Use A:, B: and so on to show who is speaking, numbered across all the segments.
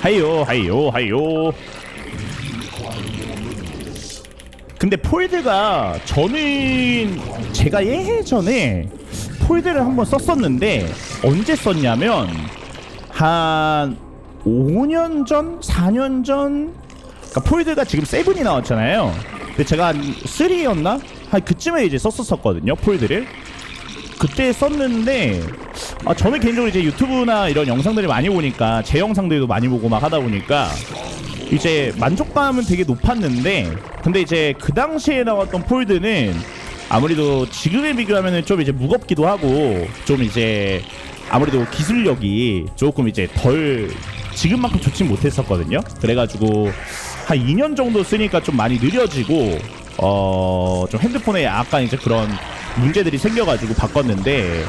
A: 하이요 하이요 하이요 근데 폴드가 저는 제가 예전에 폴드를 한번 썼었는데 언제 썼냐면 한 5년 전, 4년 전 그러니까 폴드가 지금 세븐이 나왔잖아요. 근데 제가 한 3였나? 한 그쯤에 이제 썼었거든요. 폴드를. 그때 썼는데 아, 저는 개인적으로 이제 유튜브나 이런 영상들을 많이 보니까 제 영상들도 많이 보고 막 하다 보니까 이제 만족감은 되게 높았는데 근데 이제 그 당시에 나왔던 폴드는 아무래도 지금에 비교하면 좀 이제 무겁기도 하고 좀 이제 아무래도 기술력이 조금 이제 덜 지금만큼 좋진 못했었거든요. 그래가지고 한 2년 정도 쓰니까 좀 많이 느려지고 어 좀 핸드폰에 약간 이제 그런 문제들이 생겨가지고 바꿨는데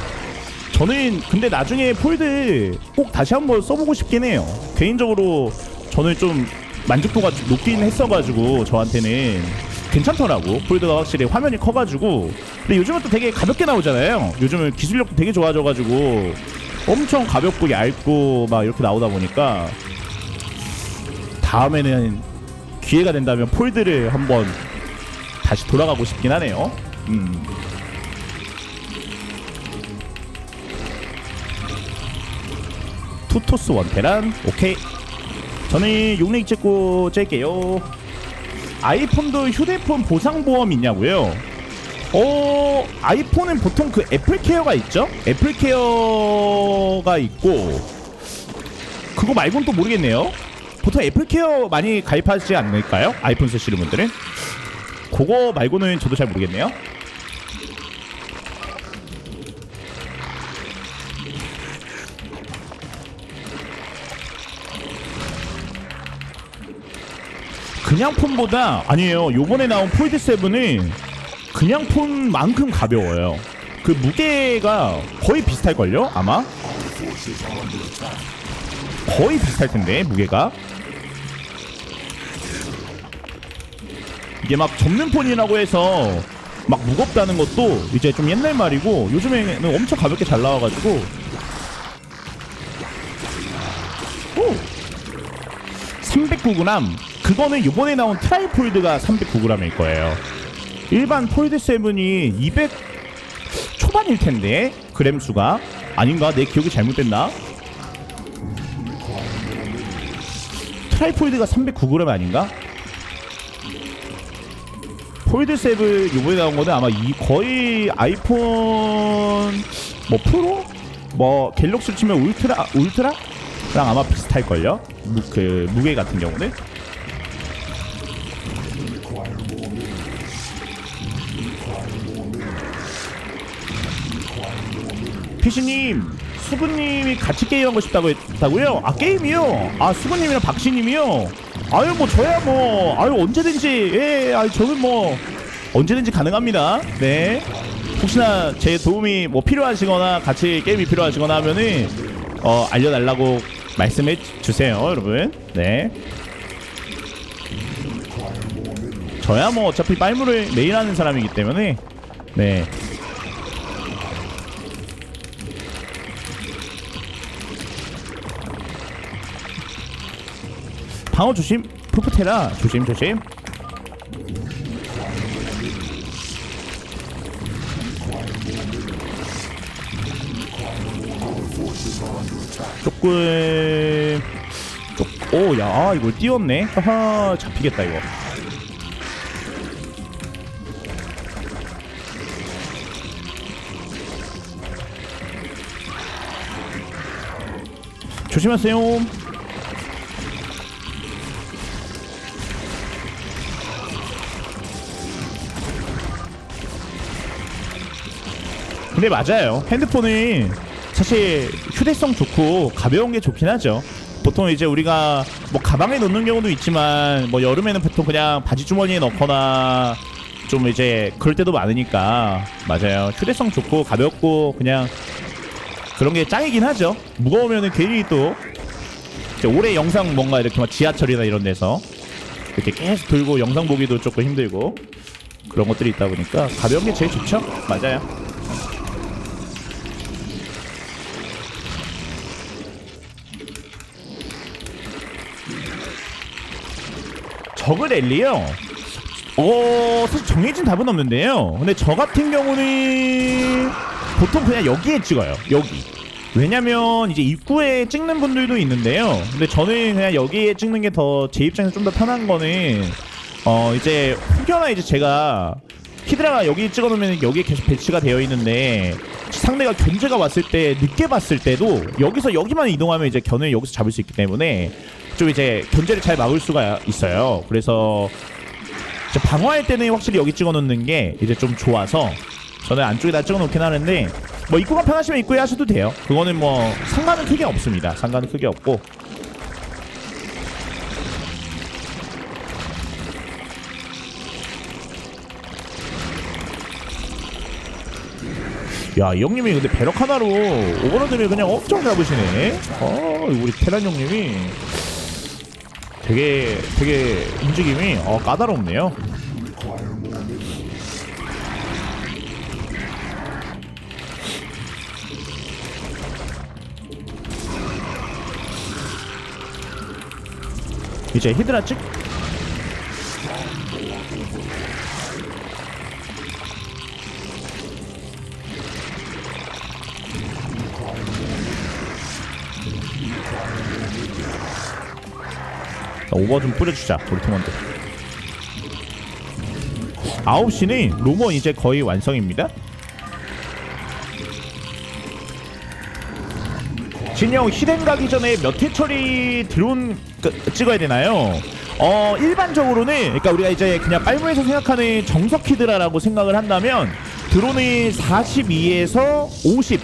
A: 저는 근데 나중에 폴드 꼭 다시 한번 써보고 싶긴 해요. 개인적으로 저는 좀 만족도가 좀 높긴 했어가지고 저한테는 괜찮더라고. 폴드가 확실히 화면이 커가지고. 근데 요즘은 또 되게 가볍게 나오잖아요. 요즘은 기술력도 되게 좋아져가지고 엄청 가볍고 얇고 막 이렇게 나오다 보니까 다음에는 기회가 된다면 폴드를 한번 다시 돌아가고 싶긴 하네요. 음. 투토스 원테란. 오케이. 저는 용렉 찍고 짤게요. 아이폰도 휴대폰 보상보험 있냐고요? 어 아이폰은 보통 그 애플케어가 있죠? 애플케어가 있고 그거 말고는 또 모르겠네요. 보통 애플케어 많이 가입하지 않을까요? 아이폰 쓰시는 분들은? 그거 말고는 저도 잘 모르겠네요 그냥 폰보다 아니에요. 요번에 나온 폴드 7은 그냥 폰만큼 가벼워요. 그 무게가 거의 비슷할 걸요? 아마 거의 비슷할 텐데 무게가 이게 막 접는 폰이라고 해서 막 무겁다는 것도 이제 좀 옛날 말이고 요즘에는 엄청 가볍게 잘 나와가지고 오 309g 그거는 이번에 나온 트라이폴드가 309g일 거예요. 일반 폴드 7이 200 초반일 텐데 그램 수가. 아닌가? 내 기억이 잘못됐나? 트라이폴드가 309g 아닌가? 폴드 7 이번에 나온 거는 아마 이 거의 아이폰 뭐 프로? 뭐 갤럭시로 치면 울트라 울트라 랑 아마 비슷할 걸요. 그 무게 같은 경우는. 피시님 수근님이 같이 게임하고 싶다고 했다고요? 아 게임이요? 아 수근님이랑 박시님이요? 아유 뭐 저야 뭐 아유 언제든지 예 아유 저는 뭐 언제든지 가능합니다 네 혹시나 제 도움이 뭐 필요하시거나 같이 게임이 필요하시거나 하면은 어 알려달라고 말씀해 주세요 여러분. 네. 저야 뭐 어차피 빨무를 매일 하는 사람이기 때문에. 네. 방어 조심 푸푸테라 조심 조심 조금 오야 이걸 띄웠네. 하하 잡히겠다 이거. 조심하세요. 근데 맞아요. 핸드폰이 사실 휴대성 좋고 가벼운 게 좋긴 하죠. 보통 이제 우리가 뭐 가방에 넣는 경우도 있지만 뭐 여름에는 보통 그냥 바지 주머니에 넣거나 좀 이제 그럴 때도 많으니까 맞아요. 휴대성 좋고 가볍고 그냥 그런 게 짱이긴 하죠. 무거우면은 괜히 또 오래 영상 뭔가 이렇게 막 지하철이나 이런 데서 이렇게 계속 들고 영상 보기도 조금 힘들고 그런 것들이 있다 보니까 가벼운 게 제일 좋죠. 맞아요. 저그 랠리요. 어 사실 정해진 답은 없는데요. 근데 저 같은 경우는 보통 그냥 여기에 찍어요. 여기. 왜냐면 이제 입구에 찍는 분들도 있는데요. 근데 저는 그냥 여기에 찍는 게 더 제 입장에서 좀 더 편한 거는 어 이제 혹여나 이제 제가 히드라가 여기 찍어놓으면 여기에 계속 배치가 되어 있는데 상대가 견제가 왔을 때 늦게 봤을 때도 여기서 여기만 이동하면 이제 견을 여기서 잡을 수 있기 때문에 좀 이제 견제를 잘 막을 수가 있어요. 그래서 방어할 때는 확실히 여기 찍어놓는 게 이제 좀 좋아서 저는 안쪽에다 찍어놓긴 하는데 뭐 입구가 편하시면 입구에 하셔도 돼요. 그거는 뭐 상관은 크게 없습니다. 상관은 크게 없고 야, 이 형님이 근데 배럭 하나로 오버로드를 그냥 엄청 잡으시네. 어, 우리 테란 형님이 되게 되게 움직임이 어, 까다롭네요. 이제 히드라 찍 오버 좀 뿌려주자 우리 팀원들 9시는 로머 이제 거의 완성입니다 진영 실행 가기 전에 몇 회 처리 드론 끄- 찍어야 되나요? 어 일반적으로는 그러니까 우리가 이제 그냥 빨무에서 생각하는 정석 히드라라고 생각을 한다면 드론이 42에서 50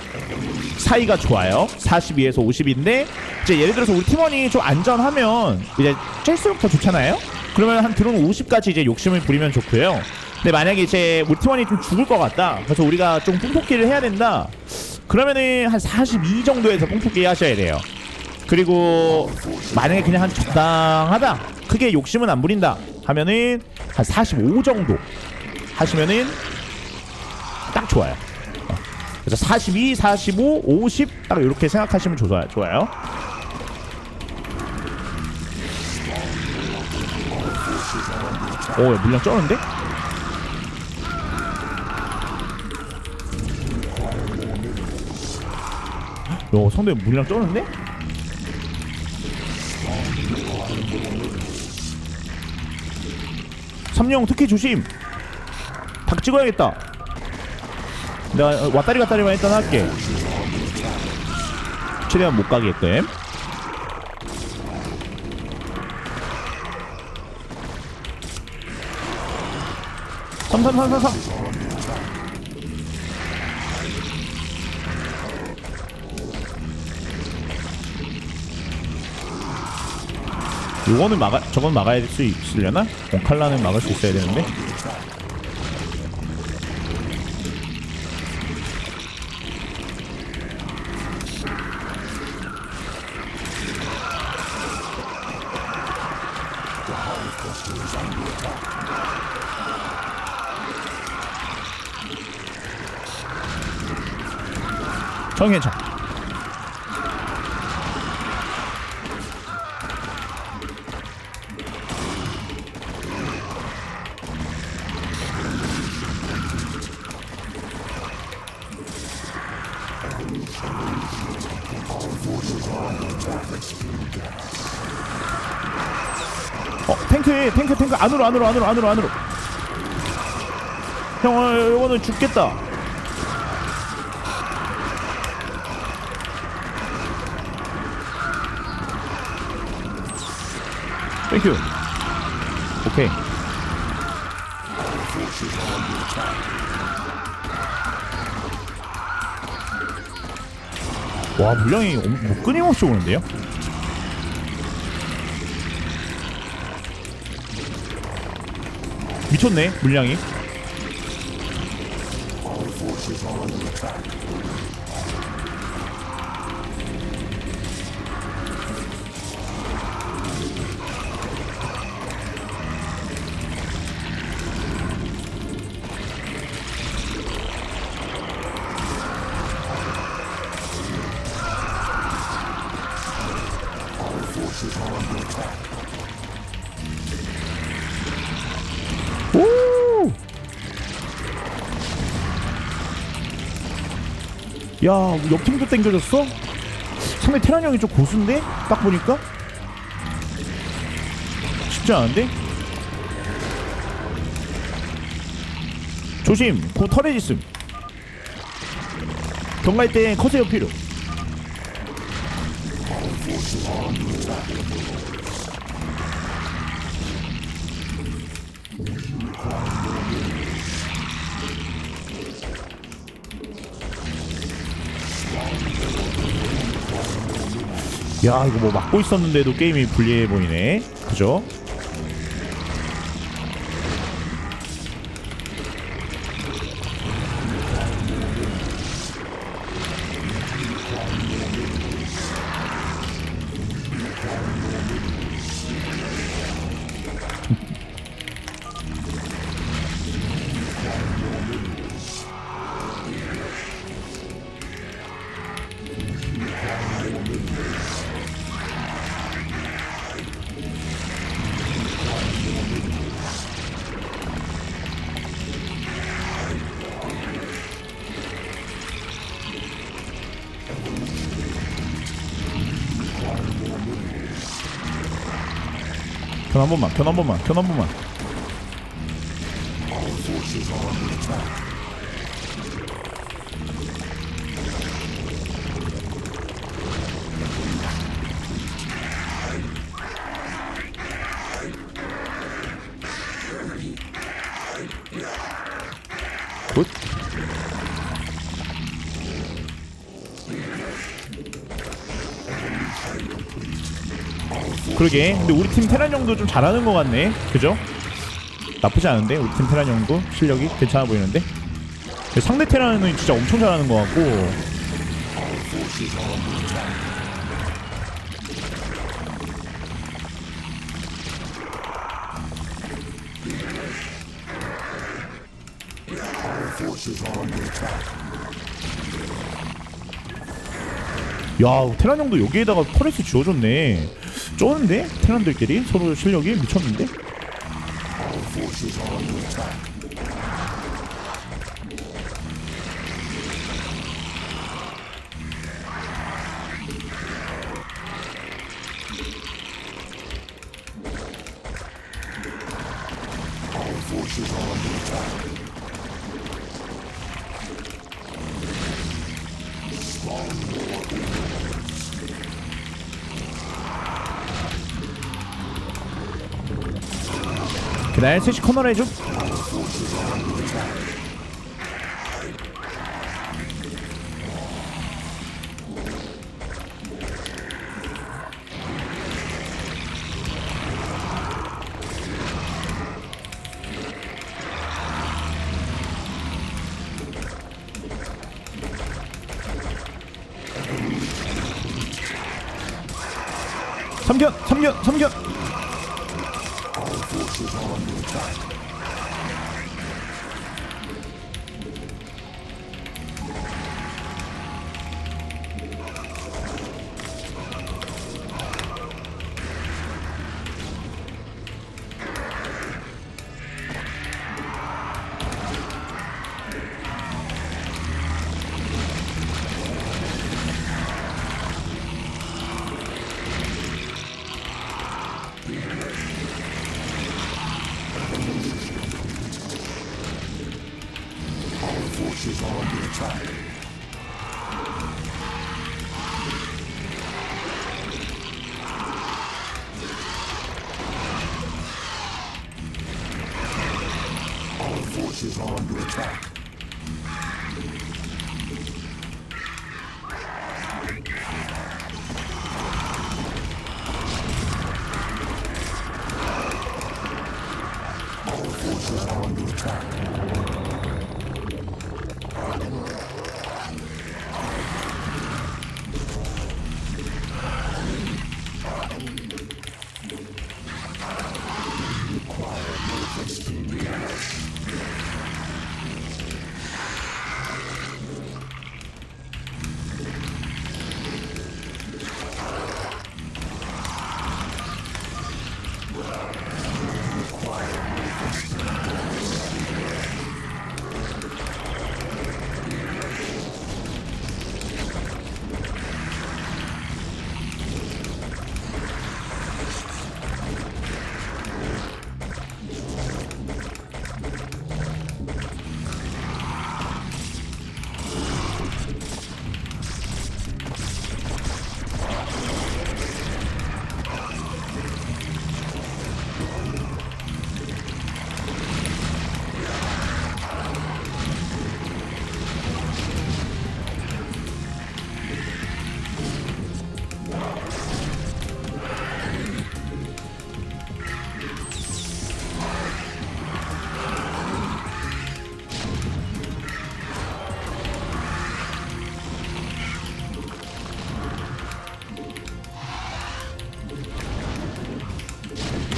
A: 사이가 좋아요. 42에서 50인데 이제 예를 들어서 우리 팀원이 좀 안전하면 이제 짤수록 더 좋잖아요. 그러면 한 드론 50까지 이제 욕심을 부리면 좋고요. 근데 만약에 이제 우리 팀원이 좀 죽을 것 같다. 그래서 우리가 좀 뽕뽑기를 해야 된다. 그러면은 한 42 정도에서 뽕뽑기 하셔야 돼요. 그리고 만약에 그냥 한 적당하다. 크게 욕심은 안 부린다. 하면은 한 45 정도 하시면은 딱 좋아요. 그래서 42, 45, 50 딱 이렇게 생각하시면 좋아요. 좋아요. 오, 야, 물량 쩌는데? 야, 상대 물량 쩌는데? 삼룡 특히 조심. 닭 찍어야겠다. 내가 왔다리 갔다리만 일단 할게. 최대한 못 가게끔. 삼삼삼삼삼. 요거는 막아 저건 막아야 될 수 있으려나? 온칼라는 막을 수 있어야 되는데. 정해차. 어 탱크 탱크 탱크. 안으로 안으로 안으로 안으로 안으로. 형 어, 이거는 죽겠다 땡큐 오케이 와 물량이 엄- 뭐 끊임없이 오는데요? 미쳤네 물량이 야 옆팀도 땡겨졌어? 상대 테란 형이 좀 고수인데? 딱 보니까 쉽지 않은데? 조심 구 털에 있음 경갈 때 커세어 필요 야 이거 뭐 막고 있었는데도 게임이 불리해 보이네 그죠? 견한 번만 견한 번만 견한 번만. 굿 그러게. 근데 우리 팀 테란 형도 좀 잘하는 것 같네. 그죠? 나쁘지 않은데? 우리 팀 테란 형도 실력이 괜찮아 보이는데? 상대 테란은 진짜 엄청 잘하는 것 같고. 야 테란 형도 여기에다가 터렛을 지어줬네 쩌는데 테란들끼리 서로 실력이 미쳤는데 그날 셋이 커널 해줘. 삼견 삼견 삼견 существовал не так. Our forces are under attack.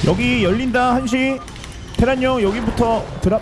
A: 여기 열린다 한시. 테란형 여기부터 드랍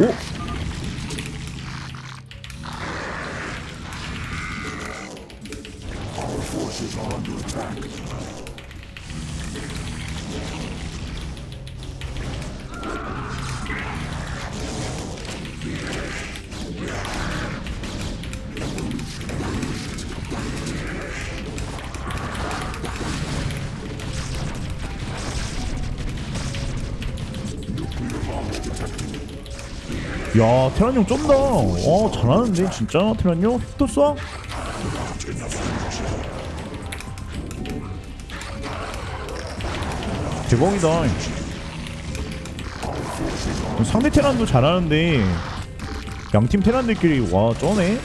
A: 오! 야 테란 형 쩐다. 어 잘하는데 진짜. 테란 형또 쏴? 대박이다. 상대 테란도 잘하는데 양팀 테란들끼리 와 쩌네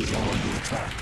A: 四十二度 track。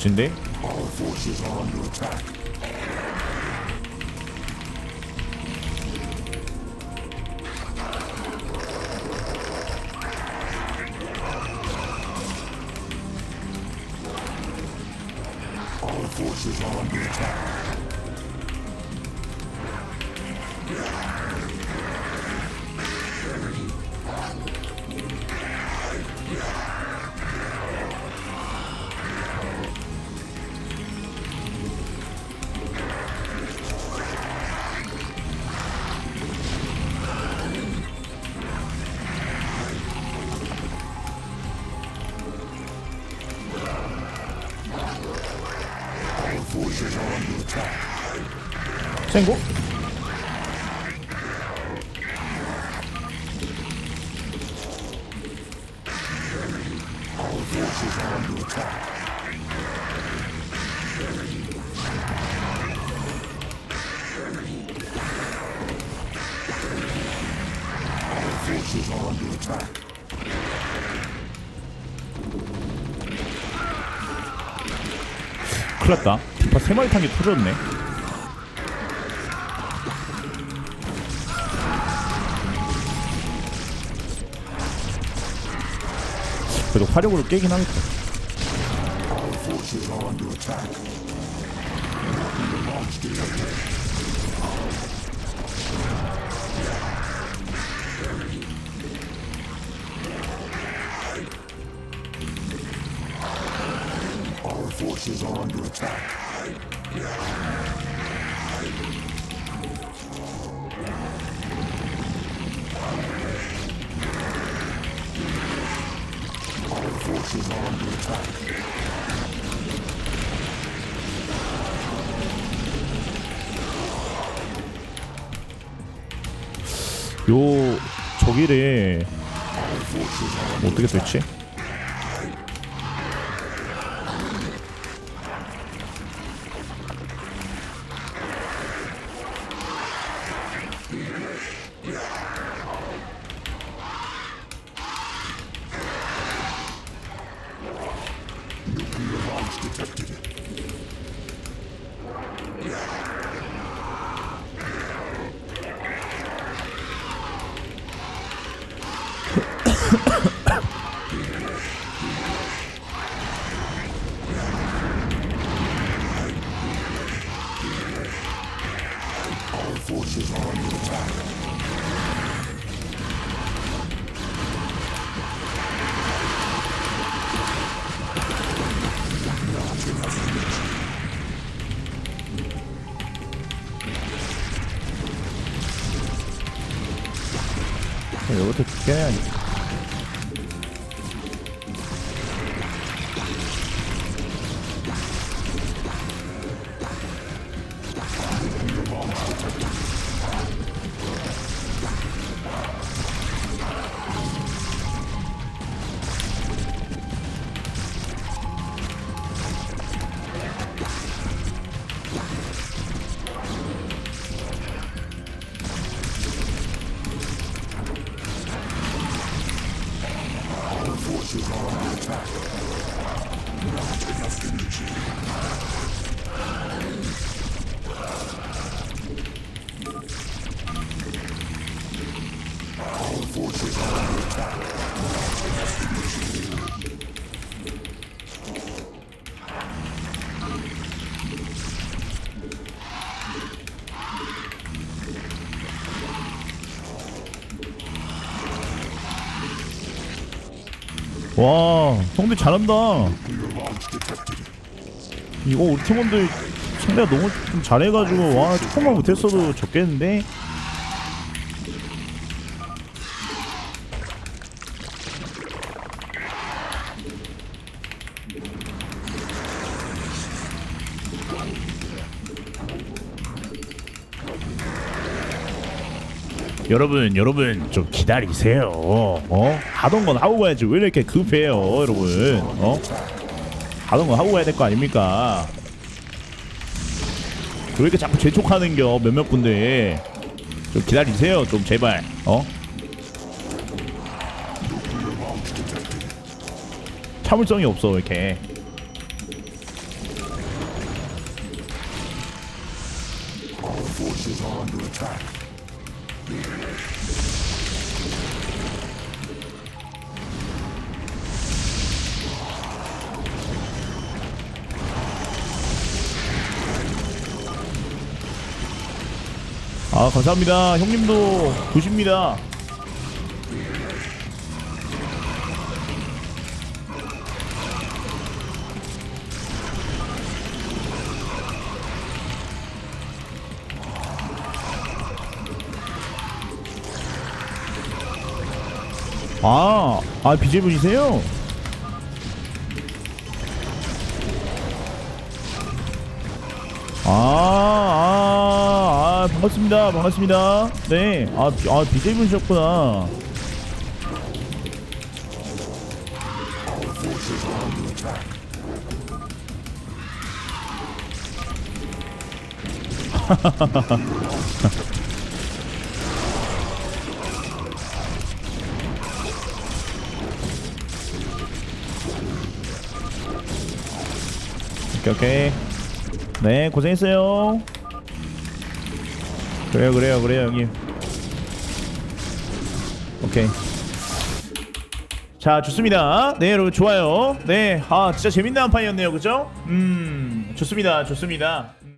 A: 멋진데? 센거? 큰일 났다 디파 세마리 탄게 터졌네 그래도 화력으로 깨긴 하겠다 요 저기를 어떻게 됐지? 이 와 형들 잘한다. 이거 우리 팀원들 상대가 너무 좀 잘해가지고 와 조금만 못했어도 졌겠는데 여러분 여러분 좀 기다리세요. 어? 하던 건 하고 가야지 왜 이렇게 급해요 여러분? 어? 하던 건 하고 가야 될 거 아닙니까? 왜 이렇게 자꾸 재촉하는겨 몇몇 분들? 좀 기다리세요 좀 제발. 어? 참을성이 없어 왜 이렇게 아 감사합니다. 형님도 구십니다. 아, 아 BJ 분이세요? 아, 아, 아 반갑습니다. 반갑습니다. 네 아 아, BJ 분이셨구나. 오케이 오케이. 네 고생했어요 그래요 그래요 그래요 형님. 오케이. 자 좋습니다. 네 여러분 좋아요. 네아 진짜 재밌는 한 판이었네요. 그죠? 음 좋습니다 좋습니다